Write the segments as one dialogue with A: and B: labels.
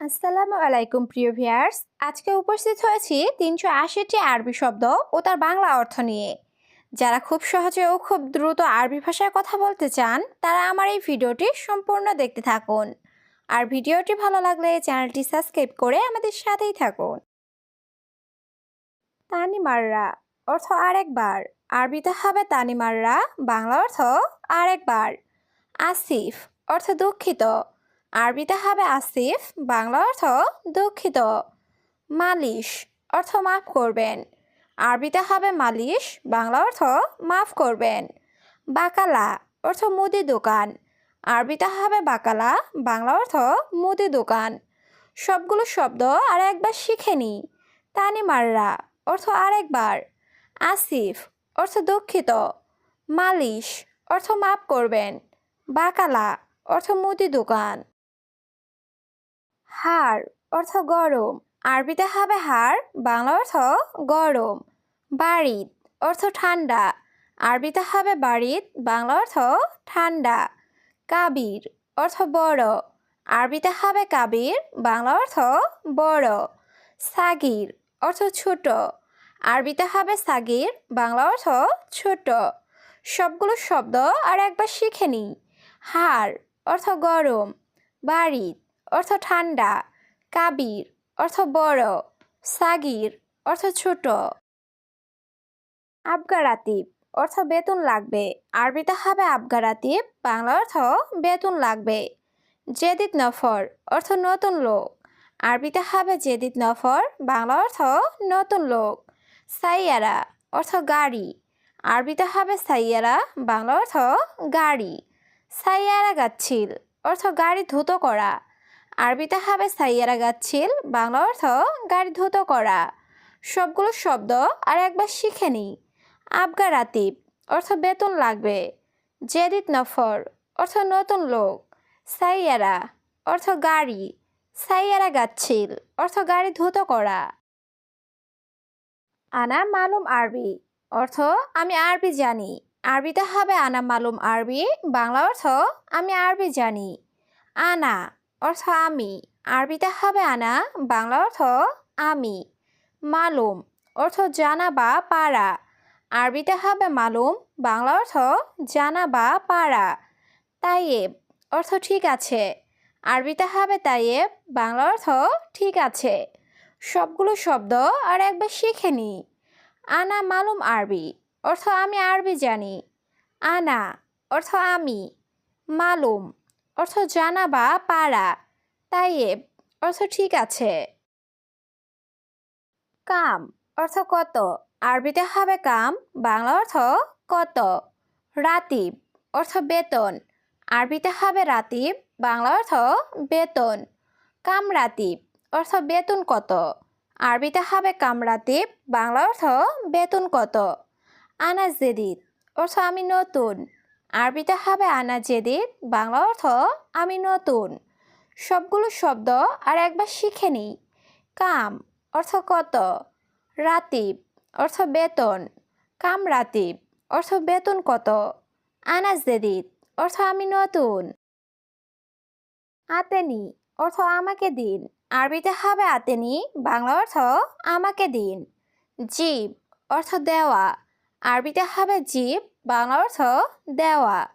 A: আসসালামু আলাইকুম, প্রিয় ভিয়ার্স আজকে উপস্থিত হয়েছি তিনশো আশিটি আরবি শব্দ ও তার বাংলা অর্থ নিয়ে। যারা খুব সহজে ও খুব দ্রুত আরবি ভাষায় কথা বলতে চান, তারা আমার এই ভিডিওটি সম্পূর্ণ দেখতে থাকুন। আর ভিডিওটি ভালো লাগলে চ্যানেলটি সাবস্ক্রাইব করে আমাদের সাথেই থাকুন। তানিমাররা অর্থ আরেকবার। আরবিতে হবে তানিমাররা, বাংলা অর্থ আরেকবার। আসিফ অর্থ দুঃখিত। আরবিতে হবে আসিফ, বাংলা অর্থ দুঃখিত। মালিশ, অর্থ মাফ করবেন। আরবিতে হবে মালিশ, বাংলা অর্থ মাফ করবেন। বাকালা, অর্থ মুদি দোকান। আরবিতে হবে বাকালা, বাংলা অর্থ মুদি দোকান। সবগুলো শব্দ আর একবার শিখে নি। তানিমাররা, অর্থ আরেকবার। আসিফ, অর্থ দুঃখিত। মালিশ, অর্থ মাফ করবেন। বাকালা, অর্থ মুদি দোকান। হাড় অর্থ গরম। আরবিতে হবে হাড় বাংলা অর্থ গরম। বাড়িত অর্থ ঠান্ডা। আরবিতে হবে বাড়িত বাংলা অর্থ ঠান্ডা। কাবির অর্থ বড়। আরবিতে হবে কাবির, বাংলা অর্থ বড়। সাগির অর্থ ছোট। আরবিতে হবে সাগির, বাংলা অর্থ ছোট। সবগুলো শব্দ আর একবার শিখে নিই। হাড় অর্থ গরম। বাড়িত অর্থ ঠান্ডা, কাবির, অর্থ বড়, সাগির, অর্থ ছোট। আবগারাতিব অর্থ বেতন লাগবে। আরবিতে হবে আবগারাতিব বাংলা অর্থ বেতন লাগবে। জেদিদ নফর, অর্থ নতুন লোক। আরবিতে হবে জেদিদ নফর, বাংলা অর্থ নতুন লোক। সাইয়ারা, অর্থ গাড়ি। আরবিতে হবে সাইয়ারা, বাংলা অর্থ গাড়ি। সাইয়ারা গাচ্ছিল, অর্থ গাড়ি ধুতো করা। আরবিতে হবে সাইয়ারা গাচ্ছিল, বাংলা অর্থ গাড়ি ধুতো করা। সবগুলো শব্দ আর একবার শিখে নিই। আবগা রাতিব অর্থ বেতন লাগবে। জেদিত নফর, অর্থ নতুন লোক। সাইয়ারা, অর্থ গাড়ি। সাইয়ারা গাচ্ছিল, অর্থ গাড়ি ধুতো করা। আনা মালুম আরবি, অর্থ আমি আরবি জানি। আরবিতে হবে আনা মালুম আরবি, বাংলা অর্থ আমি আরবি জানি। আনা অর্থ আমি। আরবিতে হবে আনা, বাংলা অর্থ আমি। মালুম, অর্থ জানা বা পারা। আরবিতে হবে মালুম, বাংলা অর্থ জানা বা পারা। তাইয়েব, অর্থ ঠিক আছে। আরবিতে হবে তাইয়েব, বাংলা অর্থ ঠিক আছে। সবগুলো শব্দ আর একবার শিখে নি। আনা মালুম আরবি, অর্থ আমি আরবি জানি। আনা, অর্থ আমি। মালুম অর্থ জানা বা পারা তাইয়েব অর্থ ঠিক আছে। কাম, অর্থ কত? আরবিতে হবে কাম, বাংলা অর্থ কত? রাতিব, অর্থ বেতন। আরবিতে হবে রাতিব, বাংলা অর্থ বেতন। কামরাতিব অর্থ বেতন কত? আরবিতে হবে কামরাতিব বাংলা অর্থ বেতন কত? আনা জেদিদ, অর্থ আমি নতুন। আরবিতে হবে আনা জেদিদ বাংলা অর্থ আমি নতুন। সবগুলো শব্দ আর একবার শিখে নিই। কাম অর্থ কত? রাতিব অর্থ বেতন। কাম রাতিব অর্থ বেতন কত? আনাজ জেদিদ অর্থ আমি নতুন। আতেনি অর্থ আমাকে দিন। আরবিতে হবে আতেনি, বাংলা অর্থ আমাকে দিন। জীব অর্থ দেওয়া। আরবিতে হবে জীব বাংলা অর্থ দেওয়া।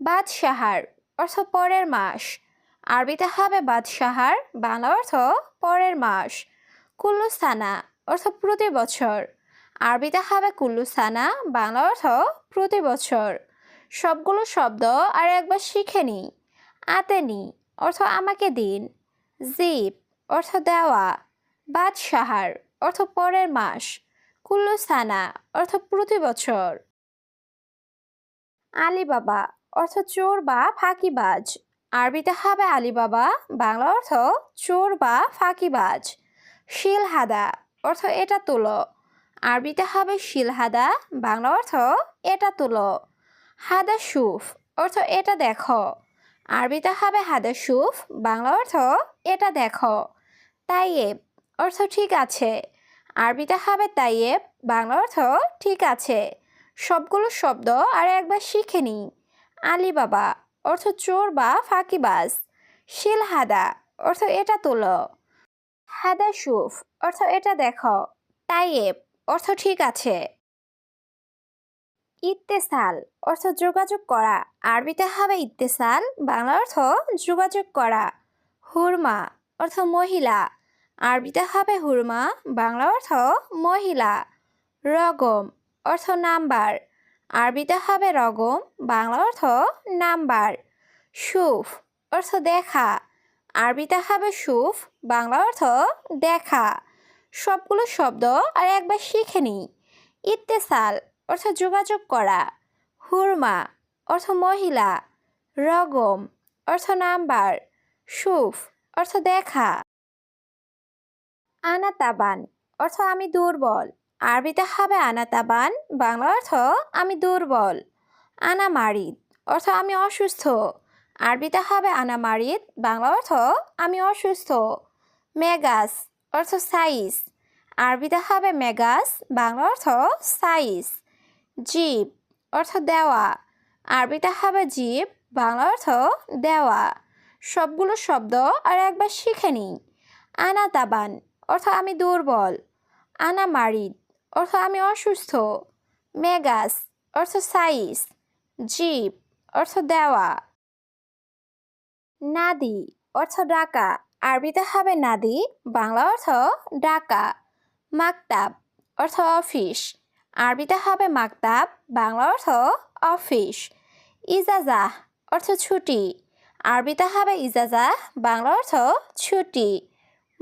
A: বাদশাহার অর্থ পরের মাস। আরবিতে হবে বাদশাহার, বাংলা অর্থ পরের মাস। কুল্লুস্থানা অর্থ প্রতি বছর। আরবিতে হবে কুল্লুস্থানা বাংলা অর্থ প্রতি বছর। সবগুলো শব্দ আর একবার শিখে নিই। আতেনি অর্থ আমাকে দিন। জিপ অর্থ দেওয়া। বাদশাহার অর্থ পরের মাস। কুল্লুস্থানা অর্থ প্রতি বছর। আলিবাবা, অর্থ চোর বা ফাঁকিবাজ। আরবিতে হবে আলিবাবা, বাংলা অর্থ চোর বা ফাঁকিবাজ। শিলহাদা, অর্থ এটা তুলো। আরবিতে হবে শিলহাদা, বাংলা অর্থ এটা তুলো। হাদা সুফ, অর্থ এটা দেখো। আরবিতে হবে হাদা সুফ, বাংলা অর্থ এটা দেখো। তাইয়েব, অর্থ ঠিক আছে। আরবিতে হবে তাইয়েব, বাংলা অর্থ ঠিক আছে। সবগুলো শব্দ আর একবার শিখে নিই। আলিবাবা, অর্থ চোর বা ফাঁকিবাজ। শিলহাদা, অর্থ এটা তোলো। হাদা সুফ অর্থ এটা দেখো। তাইয়েব, অর্থ ঠিক আছে। ইত্তেসাল, অর্থ যোগাযোগ করা। আরবিতে হবে ইত্তেসাল, বাংলা অর্থ যোগাযোগ করা। হুরমা, অর্থ মহিলা। আরবিতে হবে হুরমা, বাংলা অর্থ মহিলা। রগম অর্থ নাম্বার। আরবিতে হবে রগম বাংলা অর্থ নাম্বার। সুফ, অর্থ দেখা। আরবিতে হবে সুফ বাংলা অর্থ দেখা। সবগুলো শব্দ আর একবার শিখে নিই। ইত্তেসাল, অর্থ যোগাযোগ করা। হুরমা, অর্থ মহিলা। রগম, অর্থ নাম্বার। সুফ, অর্থ দেখা। আনাতাবান, অর্থ আমি দুর্বল। আরবিতে হবে আনাতাবান বাংলা অর্থ আমি দুর্বল, আনা মারিদ, অর্থ আমি অসুস্থ। আরবিতে হবে আনা মারিদ, বাংলা অর্থ আমি অসুস্থ। মেগাস, অর্থ সাইজ। আরবিতে হবে মেগাস, বাংলা অর্থ সাইজ। জীব, অর্থ দেওয়া। আরবিতে হবে জীব, বাংলা অর্থ দেওয়া। সবগুলো শব্দ আর একবার শিখে নিই। আনা তাবান, অর্থ আমি দুর্বল, আনা মারিদ। অর্থ আমি অসুস্থ। মেগাস, অর্থ সাইজ। জীব অর্থ দেওয়া। নাদি, অর্থ ডাকা। আরবিতে হবে নাদি, বাংলা অর্থ ডাকা। মাকতাব, অর্থ অফিস। আরবিতে হবে মাকতাব, বাংলা অর্থ অফিস। ইজাজা অর্থ ছুটি। আরবিতে হবে ইজাজা বাংলা অর্থ ছুটি।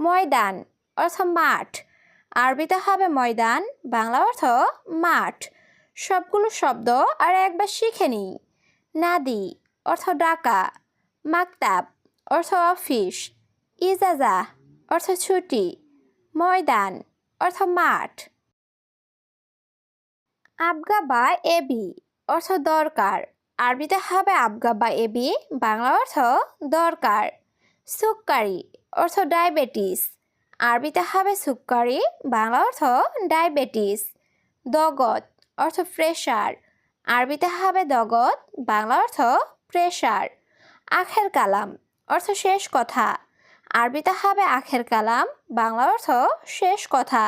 A: ময়দান, অর্থ মাঠ। আরবিতে হবে ময়দান, বাংলা অর্থ মাঠ। সবগুলো শব্দ আর একবার শিখে নিই। নাদি, অর্থ ডাকা। মাকতাব, অর্থ অফিস। ইজাজা, অর্থ ছুটি। ময়দান, অর্থ মাঠ। আবগা বা এবি, অর্থ দরকার। আরবিতে হবে আবগা বা এবি, বাংলা অর্থ দরকার। সুক্কারি, অর্থ ডায়াবেটিস। আরবিতে হবে সুক্কারি বাংলা অর্থ ডায়াবেটিস দগত অর্থ প্রেশার আরবিতে হবে দগত বাংলা অর্থ প্রেশার আখের কালাম অর্থ শেষ কথা। আরবিতে হবে আখের কালাম, বাংলা অর্থ শেষ কথা।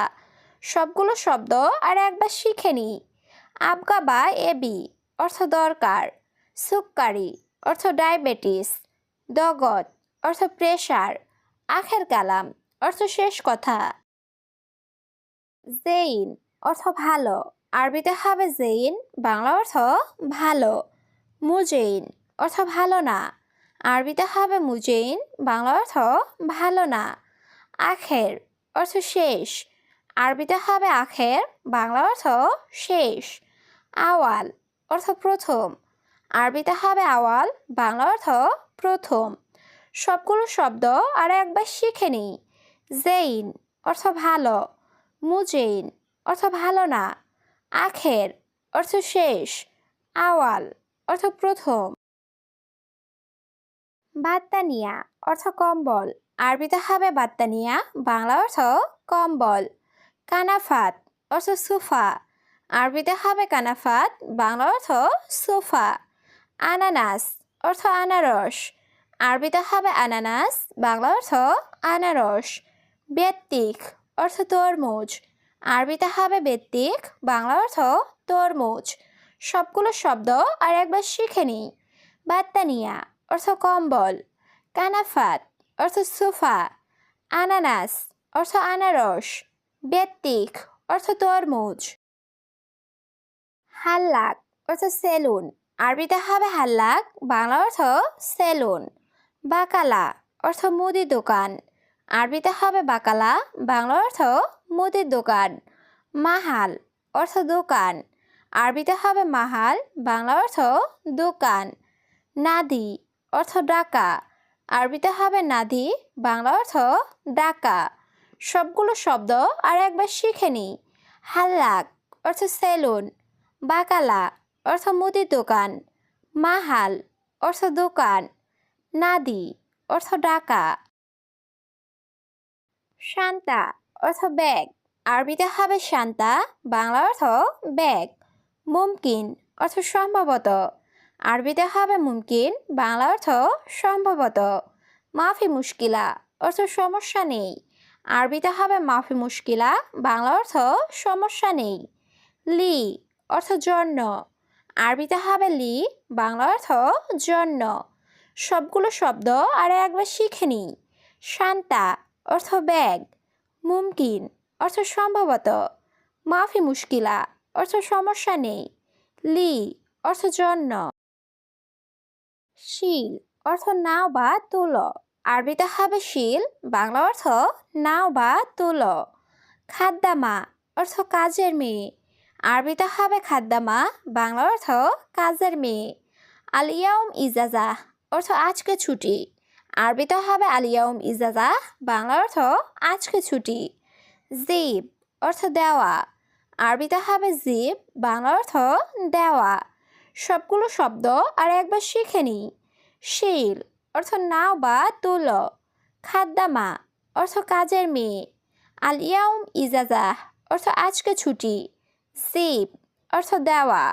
A: সবগুলো শব্দ আর একবার শিখে নিই আবগা বা এবি অর্থ দরকার। সুক্কারি অর্থ ডায়াবেটিস দগত অর্থ প্রেশার আখের কালাম অর্থ শেষ কথা। জেইন অর্থ ভালো। আরবিতে হবে জেইন, বাংলা অর্থ ভালো। মুজেইন অর্থ ভালো না। আরবিতে হবে মুজেইন, বাংলা অর্থ ভালো না। আখের অর্থ শেষ। আরবিতে হবে আখের, বাংলা অর্থ শেষ। আওয়াল অর্থ প্রথম। আরবিতে হবে আওয়াল, বাংলা অর্থ প্রথম। সবগুলো শব্দ আর একবার শিখে নিই। জেইন অর্থ ভালো, মুজেইন অর্থ ভালো না, আখের অর্থ শেষ, আওয়াল অর্থ প্রথম। বাত্তানিয়া অর্থ কম্বল, আরবিতে হবে বাত্তানিয়া, বাংলা অর্থ কম্বল। কানাফাত অর্থ সুফা, আরবিতে হবে কানাফাত, বাংলা অর্থ সোফা। আনানাস অর্থ আনারস, আরবিতে হবে আনানাস, বাংলা অর্থ আনারস। বেত্তিক অর্থ তরমুজ। আরবিতে হবে বেত্তিক বাংলা অর্থ তরমুজ। সবগুলো শব্দ আর একবার শিখে নিই। বাত্তানিয়া অর্থ কম্বল। কানাফাত অর্থ সোফা। আনানাস অর্থ আনারস। বেত্তিক অর্থ তরমুজ। হাল্লাক অর্থ সেলুন। আরবিতে হবে হাল্লাক, বাংলা অর্থ সেলুন। বাকালা অর্থ মুদি দোকান। আরবিতে হবে বাকালা, বাংলা অর্থ মুদির দোকান, মাহাল অর্থ দোকান। আরবিতে হবে মাহাল, বাংলা অর্থ দোকান। নাদি অর্থ ডাকা। আরবিতে হবে নাদি, বাংলা অর্থ ডাকা। সবগুলো শব্দ আর একবার শিখে নিই। হাল্লাক অর্থ সেলুন, বাকালা অর্থ মুদির দোকান, মাহাল অর্থ দোকান। নাদি অর্থ ডাকা। শান্তা অর্থ ব্যাগ। আরবিতে হবে শান্তা, বাংলা অর্থ ব্যাগ। মুমকিন অর্থ সম্ভবত। আরবিতে হবে মুমকিন, বাংলা অর্থ সম্ভবত। মাফি মুশকিলা অর্থ সমস্যা নেই। আরবিতে হবে মাফি মুশকিলা, বাংলা অর্থ সমস্যা নেই। লি অর্থ জন্য। আরবিতে হবে লি, বাংলা অর্থ জন্য। সবগুলো শব্দ আর একবার শিখে নিই শান্তা অর্থ ব্যাগ, মুমকিন, অর্থ সম্ভবত, মাফি মুশকিলা, অর্থ সমস্যা নেই, লি, অর্থ জন্য, শিল, অর্থ নাও বা তুলো, আরবিতে হবে শিল, বাংলা অর্থ নাও বা তুলো, খাদ্দামা, অর্থ কাজের মেয়ে, আরবিতে হবে খাদ্দামা, বাংলা অর্থ কাজের মেয়ে আলিয়াউম ইজাজা, অর্থ আজকে ছুটি। আরবিতে হবে আলিয়াউম ইজাজা বাংলা অর্থ আজকে ছুটি। জিব, অর্থ দেওয়া। আরবিতে হবে জিব বাংলা অর্থ দেওয়া। সবগুলো শব্দ আর একবার শিখে নিই শিল, অর্থ নাও বা তুলো। খাদ্দামা, অর্থ কাজের মেয়ে। আলিয়াউম ইজাজা, অর্থ আজকে ছুটি। সিপ অর্থ দেওয়া।